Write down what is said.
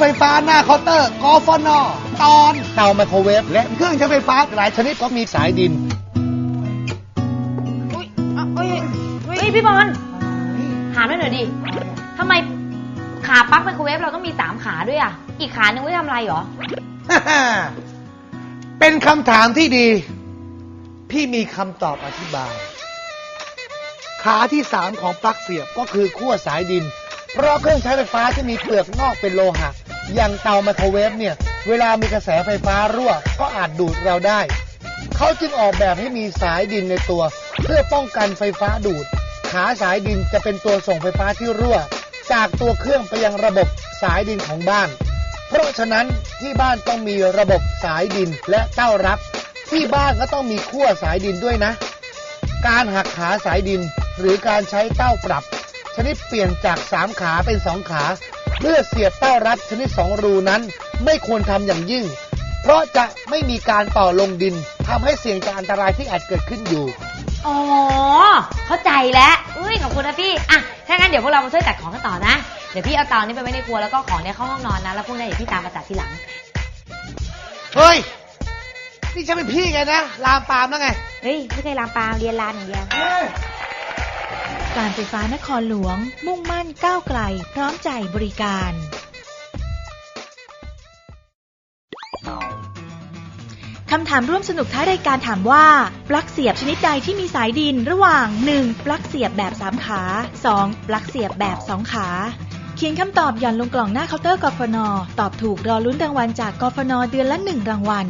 ไฟฟ้าหน้าเคาน์เตอร์กฟนตอนเตาไมโครเวฟและเครื่องใช้ไฟฟ้าหลายชนิดก็มีสายดิน อุ้ยอะเอ้ยเฮ้ยพี่บอลถามได้หน่อยดิทำไมขาปลั๊กไมโครเวฟเราต้องมีสามขาด้วยอะ อีกขาหนึ่งไว้ทำอะไรเหรอ เป็นคำถามที่ดี พี่มีคำตอบอธิบาย ขาที่สามของปลั๊กเสียบก็คือขั้วสายดิน เพราะเครื่องใช้ไฟฟ้าที่มีเปลือกนอกเป็นโลหะ อย่างเตาไมโครเวฟเนี่ย เวลามีกระแสไฟฟ้ารั่ว ก็อาจดูดเราได้ เขาจึงออกแบบให้มีสายดินในตัว เพื่อป้องกันไฟฟ้าดูด ขาสายดินจะเป็นตัวส่งไฟฟ้าที่รั่ว จากตัวเครื่องไปยังระบบสายดินของบ้าน เพราะฉะนั้นที่บ้านต้องมีระบบสายดินและเต้ารับ ที่บ้านก็ต้องมีขั้วสายดินด้วยนะ การหักขาสายดินหรือการใช้เต้าปรับ นิดเปลี่ยนจากสามขาเป็นสองขาเพื่อเสียบเต้ารัดชนิดสองรูนั้น ไม่ควรทำอย่างยิ่ง เพราะจะไม่มีการต่อลงดินทำให้เสี่ยงจากอันตรายที่อาจเกิดขึ้นอยู่ อ๋อ เข้าใจแล้ว อุ้ยขอบคุณนะพี่ อะ ถ้างั้นเดี๋ยวพวกเรามาช่วยจัดของกันต่อนะ เดี๋ยวพี่เอาเตานี้ไปไว้ในครัวแล้วก็ของเนี่ยเข้าห้องนอนนะ แล้วพวกเนี้เดี๋ยวพี่ตามมาจัดทีหลัง เฮ้ย นี่ฉันเป็นพี่ไงนะ ลามปามแล้วไง เฮ้ย ไม่ใช่ลามปามเรียนลานอย่างเดียว การไฟฟ้านครหลวง มุ่งมั่นก้าวไกล พร้อมใจบริการ คำถามร่วมสนุกท้ายรายการถามว่า ปลั๊กเสียบชนิดใดที่มีสายดินระหว่าง 1. ปลั๊กเสียบแบบ 3 ขา 2. ปลั๊กเสียบแบบ 2 ขาเขียนคำตอบหย่อนลงกล่องหน้าเคาน์เตอร์กฟน ตอบถูกรอลุ้นรางวัลจากกฟนเดือนละ 1 รางวัล